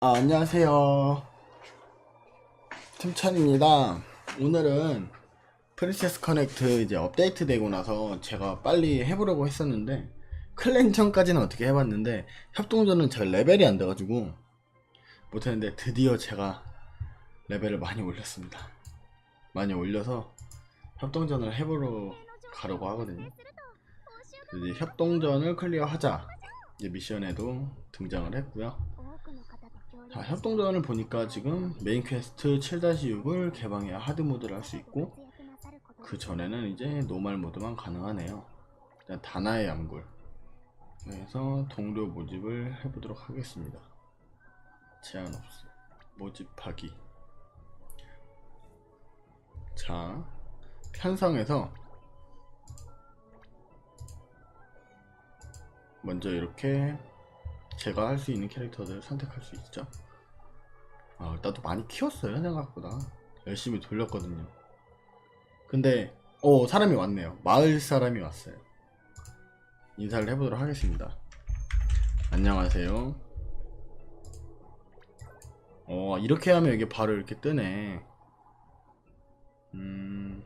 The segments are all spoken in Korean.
아, 안녕하세요. 팀찬입니다. 오늘은 프린세스 커넥트 이제 업데이트 되고 나서 제가 빨리 해보려고 했었는데 클랜전까지는 어떻게 해봤는데 협동전은 제가 레벨이 안 돼가지고 못했는데 드디어 제가 레벨을 많이 올렸습니다. 많이 올려서 협동전을 해보러 가려고 하거든요. 이제 협동전을 클리어하자 이제 미션에도 등장을 했고요. 자, 협동전을 보니까 지금 메인 퀘스트 7-6을 개방해야 하드 모드를 할 수 있고 그 전에는 이제 노말 모드만 가능하네요. 일단 다나의 암굴 그래서 동료 모집을 해보도록 하겠습니다. 제한 없어. 모집하기. 자, 편성에서 먼저 이렇게 제가 할 수 있는 캐릭터들 선택할 수 있죠. 아, 나도 많이 키웠어요, 생각보다. 열심히 돌렸거든요. 근데, 어, 사람이 왔네요. 마을 사람이 왔어요. 인사를 해보도록 하겠습니다. 안녕하세요. 어, 이렇게 하면 이게 바로 이렇게 뜨네. 음,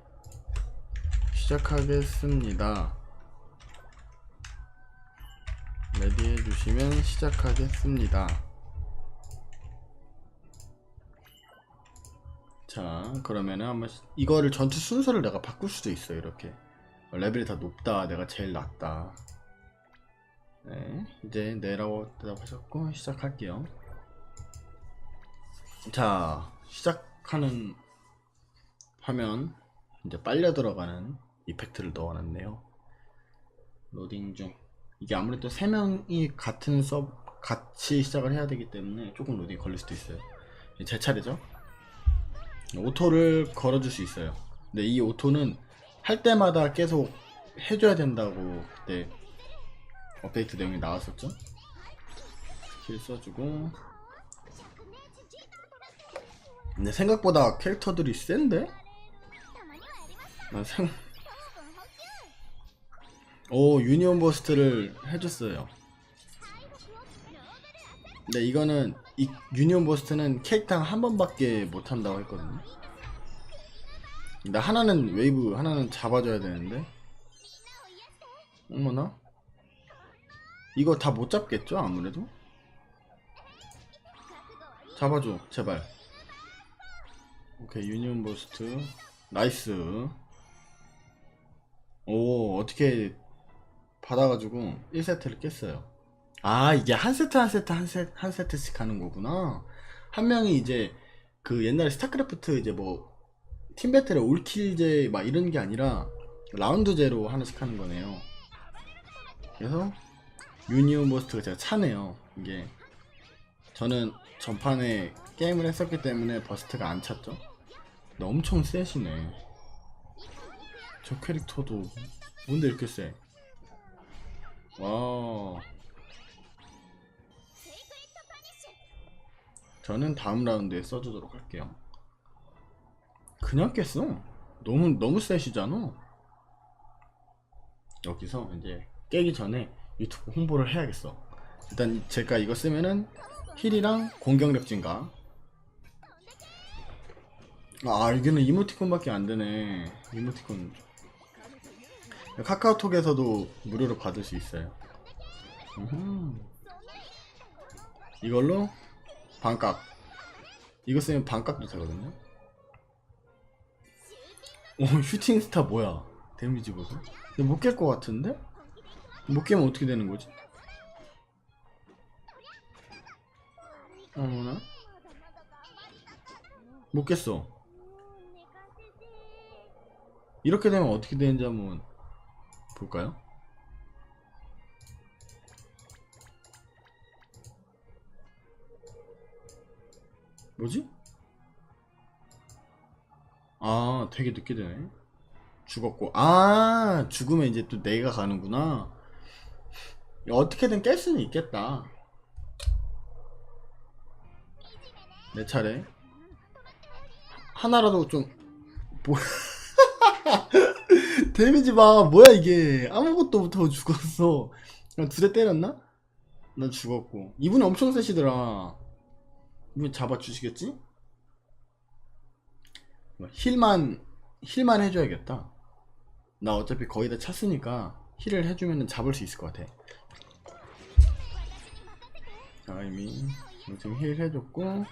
시작하겠습니다. 레디 해주시면 시작하겠습니다. 자, 그러면은 한번 시- 이거를 전투 순서를 내가 바꿀 수도 있어요. 이렇게 레벨이 다 높다, 내가 제일 낮다. 네, 이제 네라고 대답하셨고 시작할게요. 자, 시작하는 화면 이제 빨려 들어가는 이펙트를 넣어놨네요. 로딩 중. 이게 아무래도 세 명이 같은 섭 같이 시작을 해야 되기 때문에 조금 로딩이 걸릴 수도 있어요. 제 차례죠. 오토를 걸어줄 수 있어요. 근데 이 오토는 할 때마다 계속 해줘야 된다고 그때 업데이트 내용이 나왔었죠. 스킬 써주고. 근데 생각보다 캐릭터들이 센데? 난 생, 오 유니온 버스트를 해줬어요. 근데 이거는 이 유니온 버스트는 캐릭터 한 번밖에 못 한다고 했거든요. 근데 하나는 웨이브 하나는 잡아줘야 되는데. 어머나? 이거 다 못 잡겠죠 아무래도? 잡아줘 제발. 오케이 유니온 버스트. 나이스. 오 어떻게 받아가지고 1세트를 깼어요. 아, 이게 한 세트 한 세트 한 세트 한 세트씩 하는 거구나. 한 명이 이제 그 옛날에 스타크래프트 이제 뭐 팀배틀의 올킬제 막 이런 게 아니라 라운드제로 하나씩 하는 거네요. 그래서 유니온 버스트가 제가 차네요. 이게 저는 전판에 게임을 했었기 때문에 버스트가 안 찼죠. 엄청 세시네. 저 캐릭터도 뭔데 이렇게 세? 와. 저는 다음 라운드에 써주도록 할게요. 그냥 깼어. 너무 너무 세시잖아. 여기서 이제 깨기 전에 유튜브 홍보를 해야겠어. 일단 이- 제가 이거 쓰면은 힐이랑 공격력 증가. 아 이게는 이모티콘밖에 안 되네. 이모티콘 카카오톡에서도 무료로 받을 수 있어요. 음흠. 이걸로 반값. 이거 쓰면 반값도 되거든요. 오, 슈팅 스타 뭐야? 데미지 보소. 근데 못 깰 것 같은데? 못 깨면 어떻게 되는 거지? 어머나? 못 깼어. 이렇게 되면 어떻게 되는지 한번 볼까요? 뭐지? 아, 되게 늦게 되네. 죽었고. 아, 죽으면 이제 또 내가 가는구나. 야, 어떻게든 깰 수는 있겠다. 내 차례. 하나라도 좀, 뭐, 데미지 봐. 뭐야, 이게. 아무것도 못하고 죽었어. 두 대 때렸나? 난 죽었고. 이분은 엄청 세시더라. 이거 잡아주시겠지? 뭐, 힐만 힐만 해줘야겠다. 나 어차피 거의 다 찼으니까 힐을 해주면 잡을 수 있을 것 같아. 자 이미 지금 힐 해줬고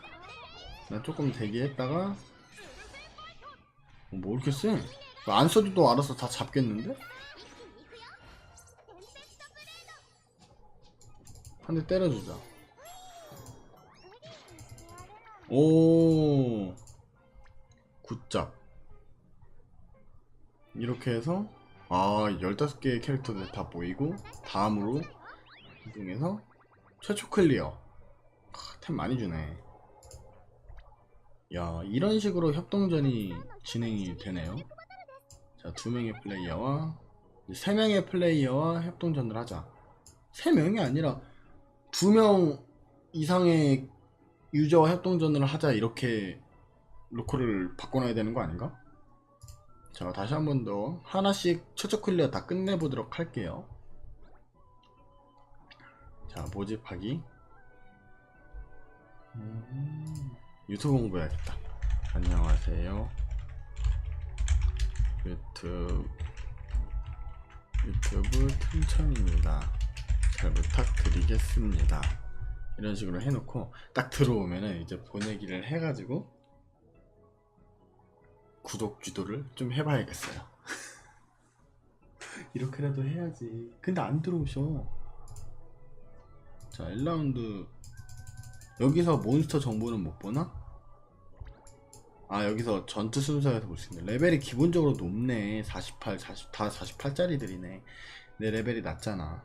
나 조금 대기했다가 어, 뭐 이렇게 쎄? 안 써도 또 알아서 다 잡겠는데? 한 대 때려주자. 오, 굿잡. 이렇게 해서, 아, 15개의 캐릭터들 다 보이고, 다음으로, 이동해서, 최초 클리어. 아, 템 많이 주네. 야, 이런 식으로 협동전이 진행이 되네요. 자, 두 명의 플레이어와, 세 명의 플레이어와 협동전을 하자. 세 명이 아니라, 두 명 이상의 유저와 협동전을 하자 이렇게 로컬을 바꿔놔야 되는 거 아닌가? 자 다시 한 번 더 하나씩 최초 클리어 다 끝내보도록 할게요 자 모집하기 음, 유튜브 공부해야겠다 안녕하세요 유튜브 유튜브 틈천입니다 잘 부탁드리겠습니다. 이런 식으로 해놓고 딱 들어오면은 이제 보내기를 해가지고 구독 주도를 좀 해봐야겠어요. 이렇게라도 해야지. 근데 안 들어오셔. 자, 1라운드 여기서 몬스터 정보는 못 보나? 아 여기서 전투 순서에서 볼 수 있네. 레벨이 기본적으로 높네. 48, 40, 다 48짜리들이네. 내 레벨이 낮잖아.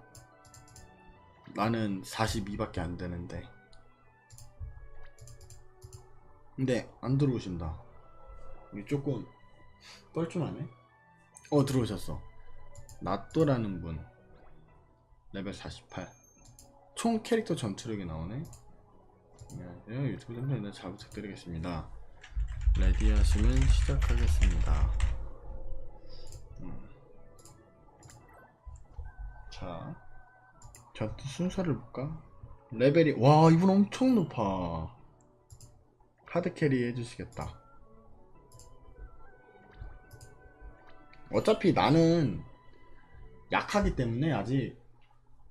나는 42밖에 안 되는데. 근데 안 들어오신다. 이게 조금 뻘쭘하네. 어 들어오셨어. 나또라는 분. 레벨 48. 총 캐릭터 전투력이 나오네. 안녕하세요. 유튜브 정보인데 잘 부탁드리겠습니다. 레디 하시면 시작하겠습니다. 음. 자. 전투 순서를 볼까? 레벨이 와 이분 엄청 높아 하드 캐리 해주시겠다 어차피 나는 약하기 때문에 아직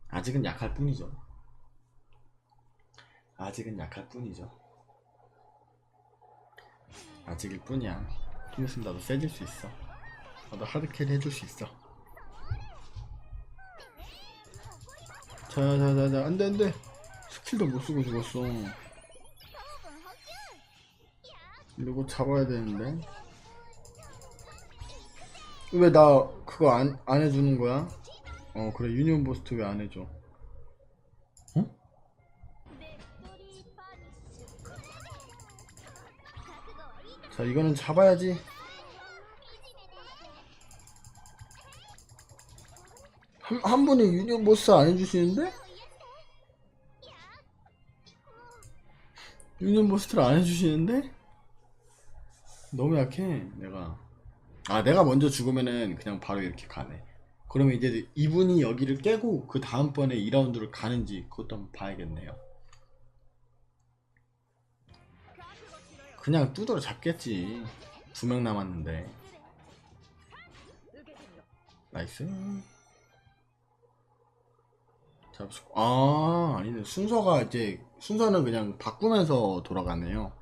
아직은 약할 뿐이죠 아직은 약할 뿐이죠 아직일 뿐이야. 좀 있으면 나도 세질 수 있어. 나도 하드 캐리 해줄 수 있어. 자자자자 안돼 안돼. 스킬도 못 쓰고 죽었어. 이거 잡아야 되는데. 왜 나 그거 안, 안 해주는 거야? 어 그래. 유니온 보스트 왜 안 해줘 자 이거는 잡아야지 한, 한 분이 유니온 보스 안 해주시는데? 유니온 보스를 안 해주시는데? 너무 약해 내가 아 내가 먼저 죽으면은 그냥 바로 이렇게 가네 그러면 이제 이분이 여기를 깨고 그 다음번에 2라운드를 가는지 그것도 한번 봐야겠네요 그냥 두드러 잡겠지. 두 명 남았는데. 나이스. 잡수고 아 아니네. 순서가 이제 순서는 그냥 바꾸면서 돌아가네요.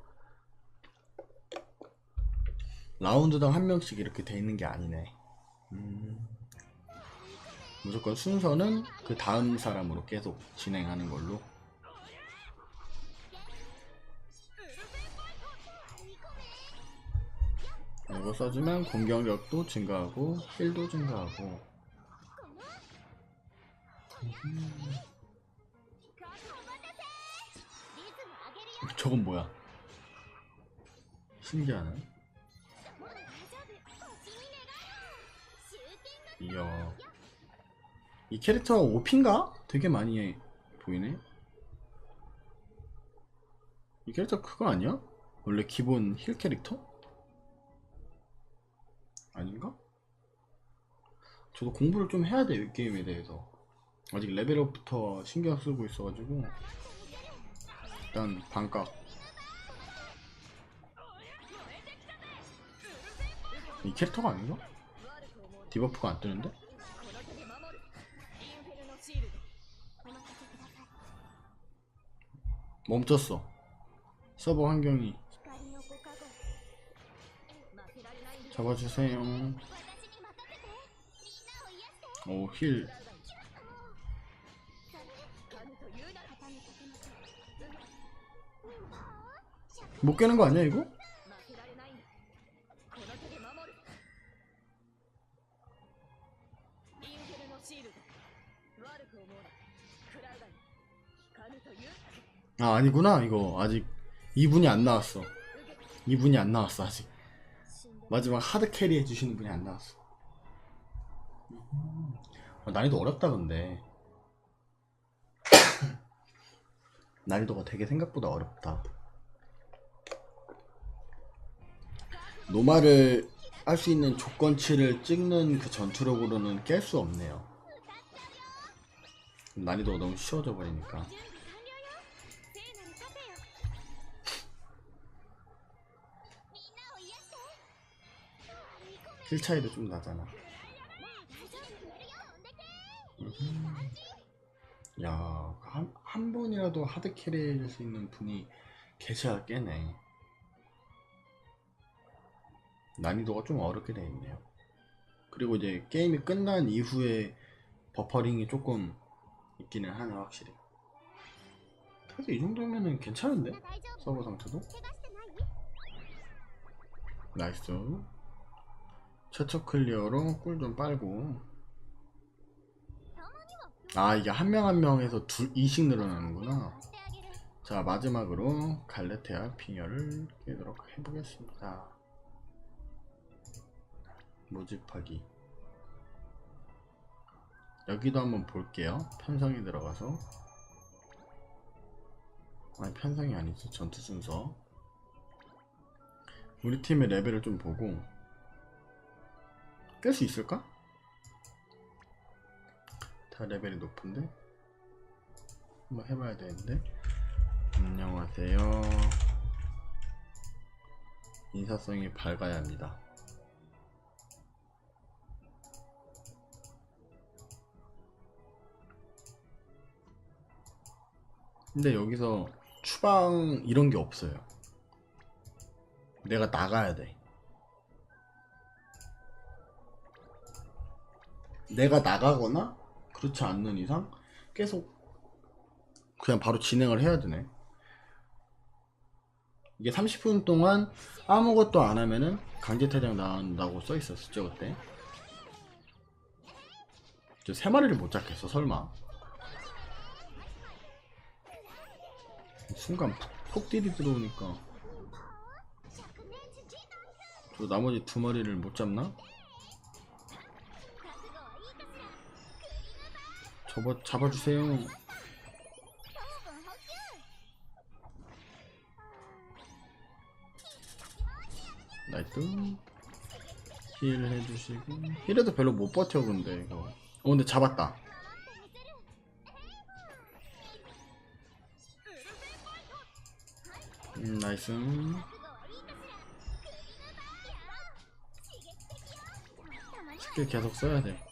라운드당 한 명씩 이렇게 돼 있는 게 아니네. 음, 무조건 순서는 그 다음 사람으로 계속 진행하는 걸로 이거 써주면 공격력도 증가하고 힐도 증가하고 저건 뭐야? 신기하네. 이야. 이 캐릭터 오핀가? 되게 많이 해- 보이네. 이 캐릭터 그거 아니야? 원래 기본 힐 캐릭터? 아닌가? 저도 공부를 좀 해야 돼요 이 게임에 대해서 아직 레벨업부터 신경 쓰고 있어가지고 일단 반값 이 캐릭터가 아닌가? 디버프가 안 뜨는데? 멈췄어 서버 환경이 잡아주세요. 오힐. 못 깨는 거 아니야 이거? 아 아니구나 이거. 아직 2분이 안 나왔어. 2분이 안 나왔어 아직. 마지막 하드 캐리 해주시는 분이 안 나왔어. 어, 난이도 어렵다 근데. 난이도가 되게 생각보다 어렵다. 노마를 할 수 있는 조건치를 찍는 그 전투력으로는 깰 수 없네요. 난이도가 너무 쉬워져 버리니까. 힐 차이도 좀 나잖아 야, 한, 한 번이라도 하드 캐리 해줄 수 있는 분이 계셔야 깨네. 난이도가 좀 어렵게 되어 있네요. 그리고 이제 게임이 끝난 이후에 버퍼링이 조금 있기는 하네, 확실히. 그래도 이 정도면 괜찮은데? 서버 상태도? 나이스. 최초 클리어로 꿀 좀 빨고. 아 이게 한 명 한 명에서 둘 이씩 늘어나는구나. 자 마지막으로 갈레테아 빙혈을 깨도록 해보겠습니다. 모집하기. 여기도 한번 볼게요. 편성이 들어가서. 아니 편성이 아니지. 전투 순서. 우리 팀의 레벨을 좀 보고. 깰 수 있을까? 다 레벨이 높은데? 한번 해봐야 되는데. 안녕하세요. 인사성이 밝아야 합니다. 근데 여기서 추방 이런 게 없어요. 내가 나가야 돼. 내가 나가거나 그렇지 않는 이상 계속 그냥 바로 진행을 해야 되네. 이게 30분 동안 아무것도 안 하면은 강제 퇴장 나온다고 써 있었죠 그때. 저 세 마리를 못 잡겠어 설마. 순간 폭딜이 들어오니까 저 나머지 두 마리를 못 잡나? 잡아, 잡아주세요. 나이스. 힐 해주시고. 힐에도 별로 못 버텨 근데 이거. 어 근데 잡았다. 음, 나이스. 스킬 계속 써야 돼.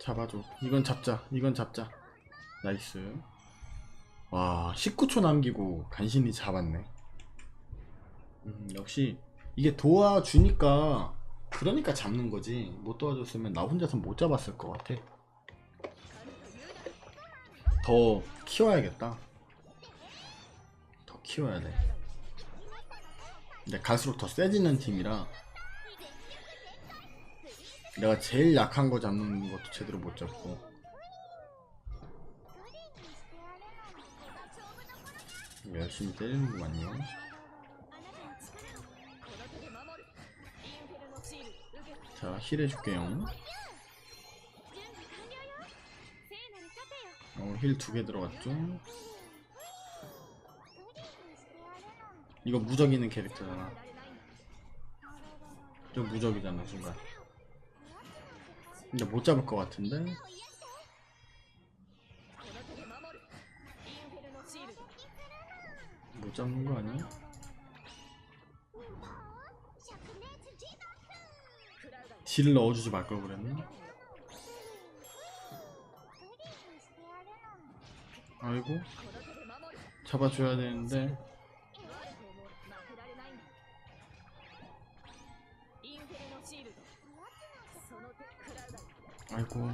잡아줘. 이건 잡자. 이건 잡자. 나이스. 와 19초 남기고 간신히 잡았네. 음, 역시 이게 도와주니까 그러니까 잡는 거지. 못 도와줬으면 나 혼자서 못 잡았을 것 같아. 더 키워야겠다. 더 키워야 돼. 근데 갈수록 더 세지는 팀이라 내가 제일 약한 거 잡는 것도 제대로 못 잡고. 열심히 때리는구만요. 자 힐해줄게요. 어, 힐 두 개 들어갔죠? 이거 무적이는 캐릭터잖아. 좀 무적이잖아 순간. 근데 못 잡을 것 같은데? 못 잡는 거 아니야? 딜을 넣어주지 말 걸 그랬네 아이고 잡아줘야 되는데 아이고.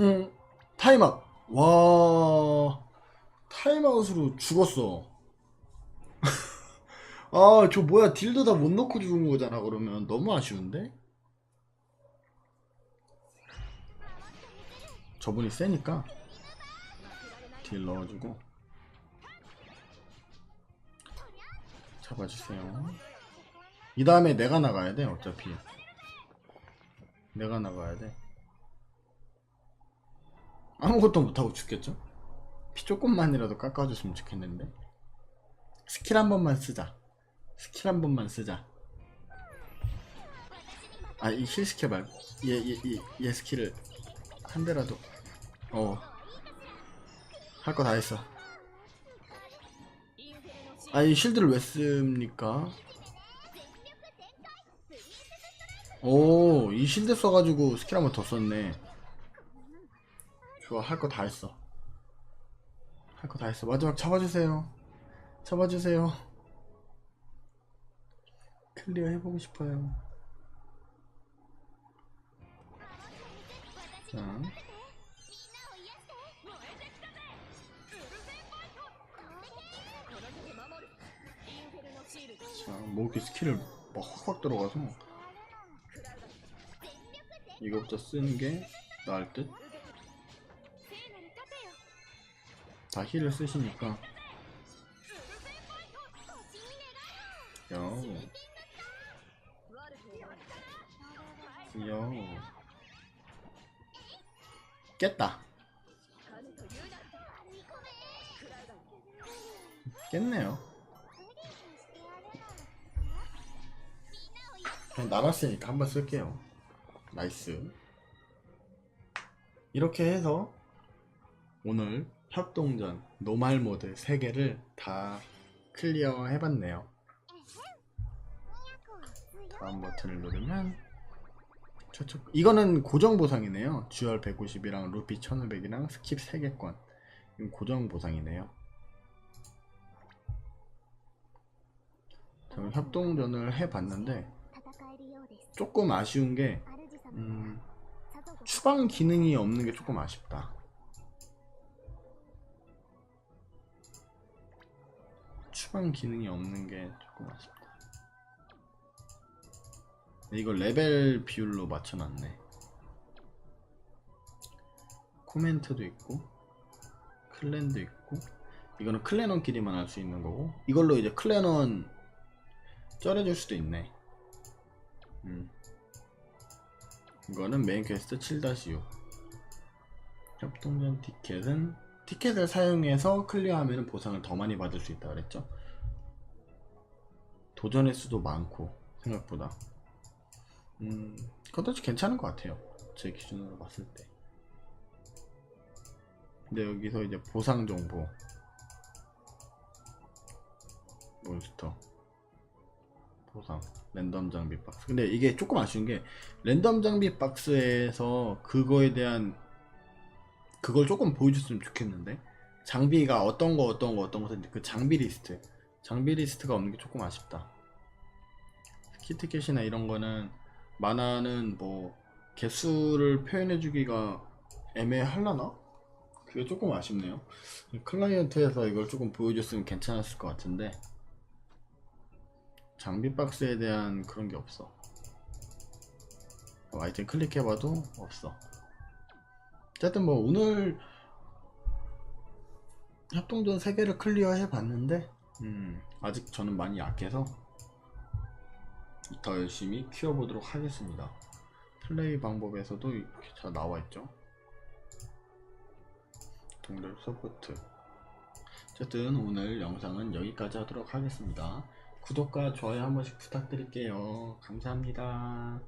응 타임아웃. 와 타임아웃으로 죽었어. 아 저 뭐야 딜도 다 못 넣고 죽은 거잖아 그러면. 너무 아쉬운데? 저분이 세니까. 딜 넣어주고. 잡아주세요. 이 다음에 내가 나가야 돼 어차피. 내가 나가야 돼. 아무것도 못하고 죽겠죠? 피 조금만이라도 깎아줬으면 좋겠는데. 스킬 한 번만 쓰자. 스킬 한 번만 쓰자. 아 이 힐 스킬 말고. 얘 얘 얘 얘 스킬을 한 대라도. 어 할 거 다 했어. 아 이 쉴드를 왜 씁니까? 오, 이 실드 써가지고 스킬 한 번 더 썼네. 좋아, 할 거 다 했어. 할 거 다 했어. 마지막 잡아주세요. 잡아주세요. 클리어 해보고 싶어요. 자. 자, 뭐 모기 스킬을 막 확확 들어가서. 이거부터 쓰는 게 나을 듯? 다 힐을 쓰시니까. 여우 여우 깼다. 깼네요. 그냥 나눴으니까 한번 쓸게요. 나이스. 이렇게 해서 오늘 협동전 노말 모드 3개를 다 클리어 해봤네요. 다음 버튼을 누르면 저쪽 이거는 고정 보상이네요. 듀얼 150이랑 루피 1500이랑 스킵 3개권. 이건 고정 보상이네요. 저는 협동전을 해봤는데 조금 아쉬운 게 음, 추방 기능이 없는 게 조금 아쉽다. 추방 기능이 없는 게 조금 아쉽다. 이걸 레벨 비율로 맞춰놨네. 코멘트도 있고, 클랜도 있고, 이거는 클랜원끼리만 할 수 있는 거고, 이걸로 이제 클랜원 쩔어줄 수도 있네. 음. 이거는 메인 퀘스트 7-6 협동전 티켓은 티켓을 사용해서 클리어하면 보상을 더 많이 받을 수 있다 그랬죠? 도전의 수도 많고 생각보다. 음 컨텐츠 괜찮은 것 같아요. 제 기준으로 봤을 때. 근데 여기서 이제 보상 정보. 몬스터 보상 랜덤 장비 박스. 근데 이게 조금 아쉬운 게 랜덤 장비 박스에서 그거에 대한 그걸 조금 보여줬으면 좋겠는데 장비가 어떤 거 어떤 거 어떤 거그 장비 리스트. 장비 리스트가 없는 게 조금 아쉽다. 키트켓이나 이런 거는 만화는 뭐 개수를 표현해 주기가 애매할라나? 그게 조금 아쉽네요. 클라이언트에서 이걸 조금 보여줬으면 괜찮았을 것 같은데 장비 박스에 대한 그런 게 없어. 어, 아이템 클릭해봐도 없어. 어쨌든 뭐 오늘 협동전 3개를 클리어 해봤는데 음, 아직 저는 많이 약해서 더 열심히 키워보도록 하겠습니다. 플레이 방법에서도 이렇게 잘 나와있죠. 동들 서포트. 어쨌든 오늘 영상은 여기까지 하도록 하겠습니다. 구독과 좋아요 한 번씩 부탁드릴게요. 감사합니다.